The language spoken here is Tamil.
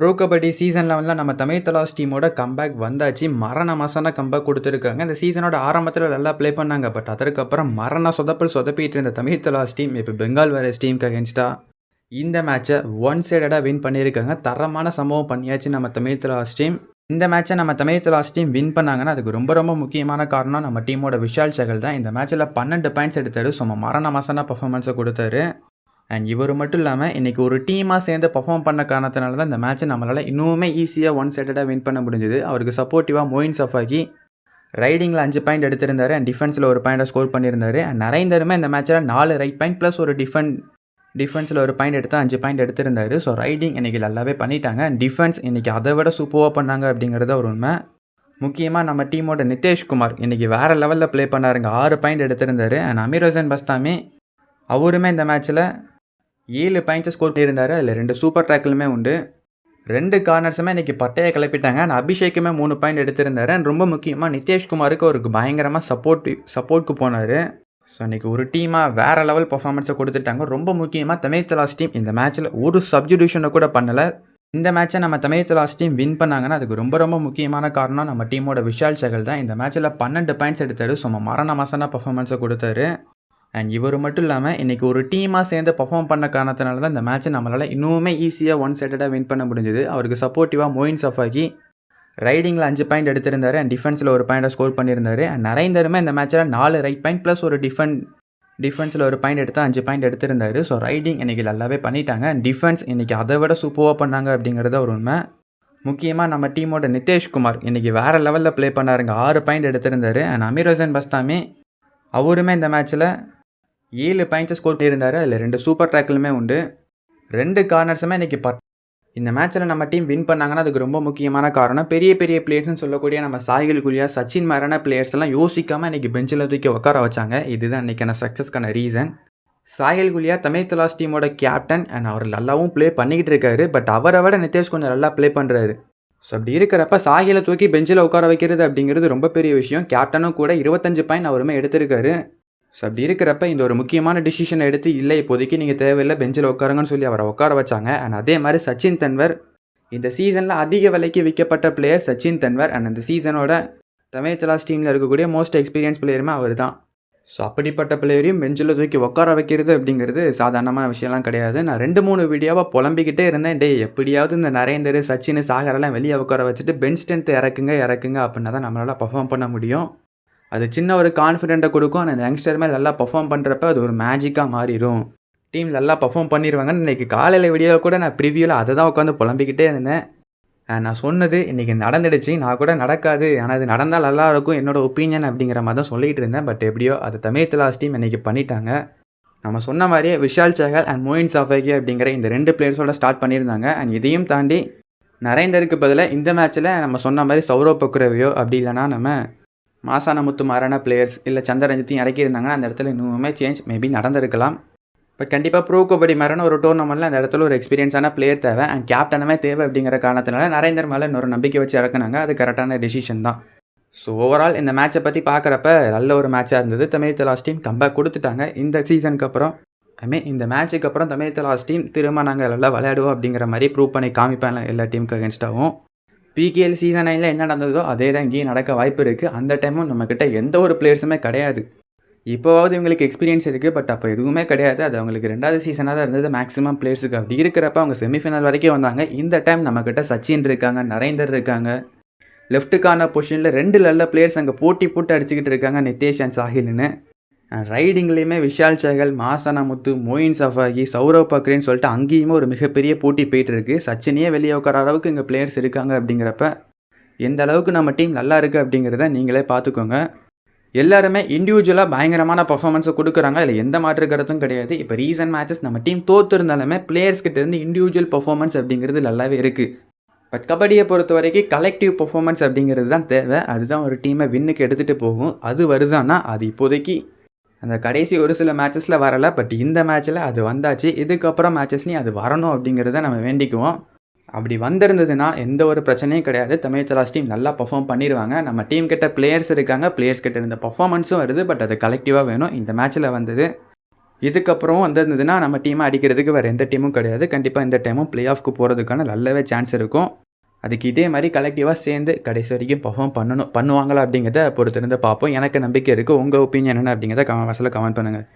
ப்ரோ கபடி சீசன் லெவனில் நம்ம தமிழ் தலாஸ் டீமோட கம்பேக் வந்தாச்சு. மரண மாசான கம்பேக் கொடுத்துருக்காங்க. இந்த சீசனோட ஆரம்பத்தில் நல்லா ப்ளே பண்ணாங்க. பட் அதற்கப்புறம் மரண சொதப்பல் சொதப்பிட்டு இருந்த தமிழ் தலாஸ் டீம் இப்போ பெங்கால் வேரஸ் டீமுக்கு அகேன்ஸ்டாக இந்த மேட்சை ஒன் சைடடாக வின் பண்ணியிருக்காங்க. தரமான சம்பவம் பண்ணியாச்சு நம்ம தமிழ் தலாஸ் டீம். இந்த மேட்சை நம்ம தமிழ் தலாஸ் டீம் வின் பண்ணாங்கன்னா அதுக்கு ரொம்ப ரொம்ப முக்கியமான காரணம் நம்ம டீமோட விஷால் சகல் தான். இந்த மேட்ச்சில் பன்னெண்டு பாயிண்ட்ஸ் எடுத்தார். சும்மா மரண மாசான பர்ஃபார்மன்ஸை கொடுத்தாரு. அண்ட் இவர் மட்டும் இல்லாமல் இன்றைக்கி ஒரு டீமாக சேர்ந்து பர்ஃபார்ம் பண்ண காரணத்தினால தான் இந்த மேட்ச்சை நம்மளால் இன்னுமே ஈஸியாக ஒன் சைடடாக வின் பண்ண முடிஞ்சது. அவருக்கு சப்போர்ட்டிவாக மோயின் சஃபாக்கி ரைடிங்கில் அஞ்சு பாயிண்ட் எடுத்திருந்தார் அண்ட் டிஃபென்ஸில் ஒரு பாயிண்டை ஸ்கோர் பண்ணியிருந்தாரு. அண்ட் நரேந்தருமே இந்த மேட்ச்சில் நாலு ரைட் பாயிண்ட் ப்ளஸ் ஒரு டிஃபென் டிஃபென்ஸில் ஒரு பாயிண்ட் எடுத்து அஞ்சு பாயிண்ட் எடுத்திருந்தார். ஸோ ரைடிங் இன்றைக்கி நல்லாவே பண்ணிட்டாங்க. அண்ட் டிஃபென்ஸ் இன்றைக்கி அதை விட சூப்பராக பண்ணாங்க அப்படிங்கிறத ஒரு உண்மை. முக்கியமாக நம்ம டீமோட நிதேஷ்குமார் இன்றைக்கி வேறு லெவலில் ப்ளே பண்ணாருங்க. ஆறு பாயிண்ட் எடுத்திருந்தார். அண்ட் அமீர் ஹசன் பஸ்தாமி அவருமே இந்த மேட்ச்சில் ஏழு பாயிண்ட்ஸை ஸ்கோர் பண்ணியிருந்தாரு. அதில் ரெண்டு சூப்பர் டேக்கிளுமே உண்டு. ரெண்டு கார்னர்ஸுமே இன்றைக்கி பட்டையை கிளப்பிட்டாங்க. அண்ட் அபிஷேக்குமே மூணு பாயிண்ட் எடுத்திருந்தார். அண்ட் ரொம்ப முக்கியமாக நிதேஷ்குமாருக்கு அவருக்கு பயங்கரமாக சப்போர்ட் சப்போர்ட்க்கு போனார். ஸோ இன்றைக்கி ஒரு டீமாக வேறு லெவல் பர்ஃபார்மன்ஸை கொடுத்துட்டாங்க. ரொம்ப முக்கியமாக தமிழ் தலாஸ் டீம் இந்த மேட்ச்சில் ஒரு சப்ஜிடியூஷனை கூட பண்ணலை. இந்த மேட்ச்சை நம்ம தமிழ் தலாஸ் டீம் வின் பண்ணாங்கன்னா அதுக்கு ரொம்ப ரொம்ப முக்கியமான காரணம் நம்ம டீமோட விஷால் சகல் தான். இந்த மேட்ச்சில் பன்னெண்டு பாயிண்ட்ஸ் எடுத்தார். ஸோ மரண மாசான பர்ஃபார்மன்ஸை கொடுத்தாரு. அண்ட் இவர் மட்டும் இல்லாமல் இன்றைக்கி ஒரு டீமாக சேர்ந்து பர்ஃபார்ம் பண்ண காரணத்தினால தான் இந்த மேட்ச்சை நம்மளால் இன்னுமே ஈஸியாக ஒன் சைடடாக வின் பண்ண முடிஞ்சது. அவருக்கு சப்போர்ட்டிவாக மொயின் சஃபாக்கி ரைடிங்கில் அஞ்சு பாயிண்ட் எடுத்திருந்தாரு அண்ட் டிஃபென்ஸில் ஒரு பாயிண்டை ஸ்கோர் பண்ணியிருந்தார். அண்ட் நரேந்தருமே இந்த மேட்ச்சில் நாலு ரைட் பாயிண்ட் ப்ளஸ் ஒரு டிஃபென் டிஃபென்ஸில் ஒரு பாயிண்ட் எடுத்து அஞ்சு பாயிண்ட் எடுத்திருந்தார். ஸோ ரைடிங் இன்றைக்கி நல்லாவே பண்ணிட்டாங்க. அண்ட் டிஃபென்ஸ் இன்றைக்கி அதை விட சூப்பராக பண்ணாங்க அப்படிங்கிறத ஒரு உண்மை. முக்கியமாக நம்ம டீமோட நிதேஷ்குமார் இன்றைக்கி வேறு லெவலில் ப்ளே பண்ணாருங்க. ஆறு பாயிண்ட் எடுத்திருந்தாரு. அண்ட் அமீர் ஹசன் பஸ்தாமி அவருமே இந்த மேட்ச்சில் ஏழு பாயிண்ட்ஸை ஸ்கோர் பண்ணியிருந்தார். அதில் ரெண்டு சூப்பர் டேக்கிளுமே உண்டு. ரெண்டு கார்னர்ஸுமே இன்றைக்கி பட் இந்த மேட்ச்சில் நம்ம டீம் வின் பண்ணாங்கன்னா அதுக்கு ரொம்ப முக்கியமான காரணம் பெரிய பெரிய பிளேயர்ஸ்னு சொல்லக்கூடிய நம்ம சாய்கள் குலியா சச்சின் மாதிரியான பிளேயர்ஸ் எல்லாம் யோசிக்காமல் இன்றைக்கி பெஞ்சில் தூக்கி உட்கார வச்சாங்க. இதுதான் இன்றைக்கான சக்ஸஸ்க்கான ரீசன் சாயல் குலியா தமிழ் தலாஸ் டீமோட கேப்டன் அண்ட் அவர் நல்லாவும் ப்ளே பண்ணிக்கிட்டு இருக்காரு. பட் அவரை விட நிதேஷ் கொஞ்சம் நல்லா ப்ளே பண்ணுறாரு ஸோ அப்படி இருக்கிறப்ப சாகிலை தூக்கி பெஞ்சில் உட்கார வைக்கிறது அப்படிங்கிறது ரொம்ப பெரிய விஷயம். கேப்டனும் கூட இருபத்தஞ்சு பாயிண்ட் அவருமே எடுத்திருக்காரு. ஸோ அப்படி இருக்கிறப்ப இந்த ஒரு முக்கியமான டிசிஷனை எடுத்து இல்லை இப்போதைக்கு நீங்கள் தேவையில்லை பெஞ்சில் உட்காருங்கன்னு சொல்லி அவரை உட்கார வச்சாங்க. அண்ட் அதே மாதிரி சச்சின் தன்வர் இந்த சீசனில் அதிக விலைக்கு விற்கப்பட்ட பிளேயர் சச்சின் தன்வர். அண்ட் அந்த சீசனோட தமிழ் தலாஸ் டீமில் இருக்கக்கூடிய மோஸ்ட் எக்ஸ்பீரியன்ஸ் பிளேயருமே அவர் தான் ஸோ அப்படிப்பட்ட பிளேயரையும் பெஞ்சில் தூக்கி உட்கார வைக்கிறது அப்படிங்கிறது சாதாரணமான விஷயம்லாம் கிடையாது. நான் ரெண்டு மூணு வீடியோவாக புலம்பிக்கிட்டே இருந்தேன். டே எப்படியாவது இந்த நரேந்தர் சச்சின் சாகரெல்லாம் வெளியே உட்கார வச்சுட்டு பெஞ்ச் ஸ்ட்ரென்த் இறக்குங்க இறக்குங்க அப்படின்னா தான் நம்மளால் பர்ஃபார்ம் பண்ண முடியும். அது சின்ன ஒரு கான்ஃபிடென்ட்டை கொடுக்கும். அந்த யங்ஸ்டர் மேலே நல்லா பர்ஃபார்ம் பண்ணுறப்ப அது ஒரு மேஜிக்காக மாறிடும் டீம் நல்லா பர்ஃபார்ம் பண்ணிடுவாங்கன்னு இன்றைக்கி காலையில் வீடியோவில் கூட நான் ப்ரிவியூவில் அதை தான் உட்காந்து புலம்பிக்கிட்டே இருந்தேன். நான் சொன்னது இன்றைக்கி நடந்துடுச்சு. நான் கூட நடக்காது. ஆனால் அது நடந்தால் நல்லா இருக்கும் என்னோடய ஒப்பீனியன் அப்படிங்கிற மாதிரி தான் சொல்லிகிட்டு இருந்தேன். பட் எப்படியோ அது தமிழ் தலாஸ் டீம் இன்றைக்கி பண்ணிட்டாங்க. நம்ம சொன்ன மாதிரியே Vishal Sahal and Moein Shafaghi அப்படிங்கிற இந்த ரெண்டு பிளேயர்ஸோட ஸ்டார்ட் பண்ணியிருந்தாங்க. அண்ட் இதையும் தாண்டி நரேந்தருக்கு பதிலாக இந்த மேட்ச்சில் நம்ம சொன்ன மாதிரி சௌரவ் பக்ரவியோ அப்படி இல்லைனா நம்ம மாசான முத்து மாறான பிளேயர்ஸ் இல்லை சந்திரஞ்சித்தையும் இறக்கியிருந்தாங்கன்னா அந்த இடத்துல இன்னுமே சேஞ்ச் மேபி நடந்திருக்கலாம். பட் கண்டிப்பாக ப்ரோ கபடி மாதிரியான ஒரு டோர்னமெண்ட்டில் அந்த இடத்துல ஒரு எக்ஸ்பீரியன்ஸான பிளேயர் தேவை. அண்ட் கேப்டனுமே தேவை அப்படிங்கிற காரணத்தினால நரேந்தர் மேலே இன்னொரு நம்பிக்கை வச்சு இறக்குனாங்க. அது கரெக்டான டெசிஷன் தான். ஸோ ஓவரால் இந்த மேட்ச்சை பற்றி பார்க்குறப்ப நல்ல ஒரு மேட்சாக இருந்தது. தமிழ் தலாஸ் டீம் கம்பேக் கொடுத்துட்டாங்க. இந்த சீசனுக்கு அப்புறம் ஐ மீன் இந்த மேட்ச்சுக்கு அப்புறம் தமிழ் தலாஸ் டீம் திரும்ப நாங்கள் நல்லா விளையாடுவோம் அப்படிங்கிற மாதிரி ப்ரூவ் பண்ணி காமிப்பேன் எல்லா டீமுக்கு அகேன்ஸ்டாகவும் பிகேஎல் சீசன் நைனில் என்ன நடந்ததோ அதே தான் இங்கேயும் நடக்க வாய்ப்பு இருக்குது அந்த டைமும் நம்மக்கிட்ட எந்த ஒரு பிளேயர்ஸுமே கிடையாது. இப்போவாவது இவங்களுக்கு எக்ஸ்பீரியன்ஸ் இருக்குது பட் அப்போ எதுவுமே கிடையாது. அது அவங்களுக்கு ரெண்டாவது சீசனாக தான் இருந்தது. மேக்ஸிமம் பிளேயர்ஸுக்கு அப்படி இருக்கிறப்ப அவங்க செமிஃபைனல் வரைக்கும் வந்தாங்க. இந்த டைம் நம்மக்கிட்ட சச்சின் இருக்காங்க நரேந்தர் இருக்காங்க. லெஃப்ட்டுக்கான பொசிஷனில் ரெண்டு நல்ல பிளேயர்ஸ் அங்கே போட்டி போட்டு அடிச்சுக்கிட்டு இருக்காங்க நிதேஷ் அண்ட் சாஹில்னு. ரைடிங்லேயுமே விஷால் சேகல் மாசனமுத்து மோயின் சஃபாகி சௌரவ் பக்ரேன்னு சொல்லிட்டு அங்கேயுமே ஒரு மிகப்பெரிய போட்டி போயிட்டு இருக்கு சச்சினையே வெளியே உட்கார அளவுக்கு இங்கே பிளேயர்ஸ் இருக்காங்க அப்படிங்கிறப்ப எந்த அளவுக்கு நம்ம டீம் நல்லா இருக்குது அப்படிங்கிறத நீங்களே பார்த்துக்கோங்க. எல்லாருமே இண்டிவிஜுவலாக பயங்கரமான பர்ஃபார்மன்ஸை கொடுக்குறாங்க. அதில் எந்த மாற்று கருத்தும் கிடையாது. இப்போ ரீசன்ட் மேட்சஸ் நம்ம டீம் தோற்று இருந்தாலுமே பிளேயர்ஸ் இருந்து இண்டிவிஜுவல் பர்ஃபார்மன்ஸ் அப்படிங்கிறது நல்லாவே இருக்குது பட் கபடியை பொறுத்த வரைக்கும் கலெக்டிவ் பர்ஃபார்மன்ஸ் அப்படிங்கிறது தான் தேவை. அதுதான் ஒரு டீமை வின்னுக்கு எடுத்துகிட்டு போகும். அது வருதான்னா அது இப்போதைக்கு அந்த கடைசி ஒரு சில மேட்சஸில் வரலை பட் இந்த மேட்ச்சில் அது வந்தாச்சு. இதுக்கப்புறம் மேட்சஸ்லையும் அது வரணும் அப்படிங்கிறத நம்ம வேண்டிக்குவோம். அப்படி வந்திருந்ததுன்னா எந்த ஒரு பிரச்சனையும் கிடையாது. தமிழ் தலாஸ் டீம் நல்லா பர்ஃபார்ம் பண்ணிடுவாங்க நம்ம டீம் கிட்ட பிளேயர்ஸ் இருக்காங்க. பிளேயர்ஸ் கிட்ட இருந்த பர்ஃபார்மன்ஸும் வருது பட் அது கலெக்டிவாக வேணும். இந்த மேட்ச்சில் வந்தது. இதுக்கப்புறம் வந்திருந்ததுன்னா நம்ம டீமை அடிக்கிறதுக்கு வேறு எந்த டீமும் கிடையாது. கண்டிப்பாக இந்த டைமும் ப்ளே ஆஃப்க்கு போகிறதுக்கான நல்லாவே சான்ஸ் இருக்கும். அதுக்கு இதே மாதிரி கலெக்டிவாக சேர்ந்து கடைசி வரைக்கும் பர்ஃபார்ம் பண்ணணும் பண்ணுவாங்களா அப்படிங்கிறத பொறுத்திருந்து பார்ப்போம். எனக்கு நம்பிக்கை இருக்குது உங்கள் ஒப்பீனியன் என்ன அப்படிங்கிறத கமெண்ட் பாக்ஸில் கமெண்ட் பண்ணுங்கள்